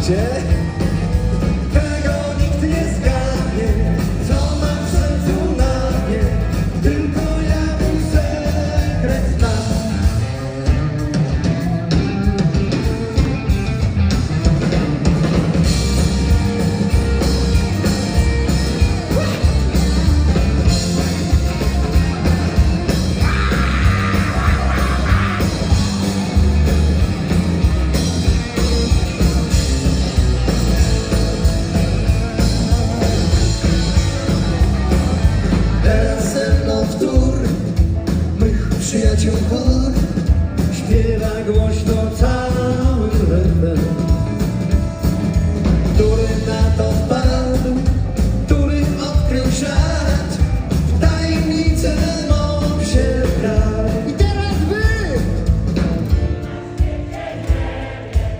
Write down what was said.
krzyczycie? святі горі.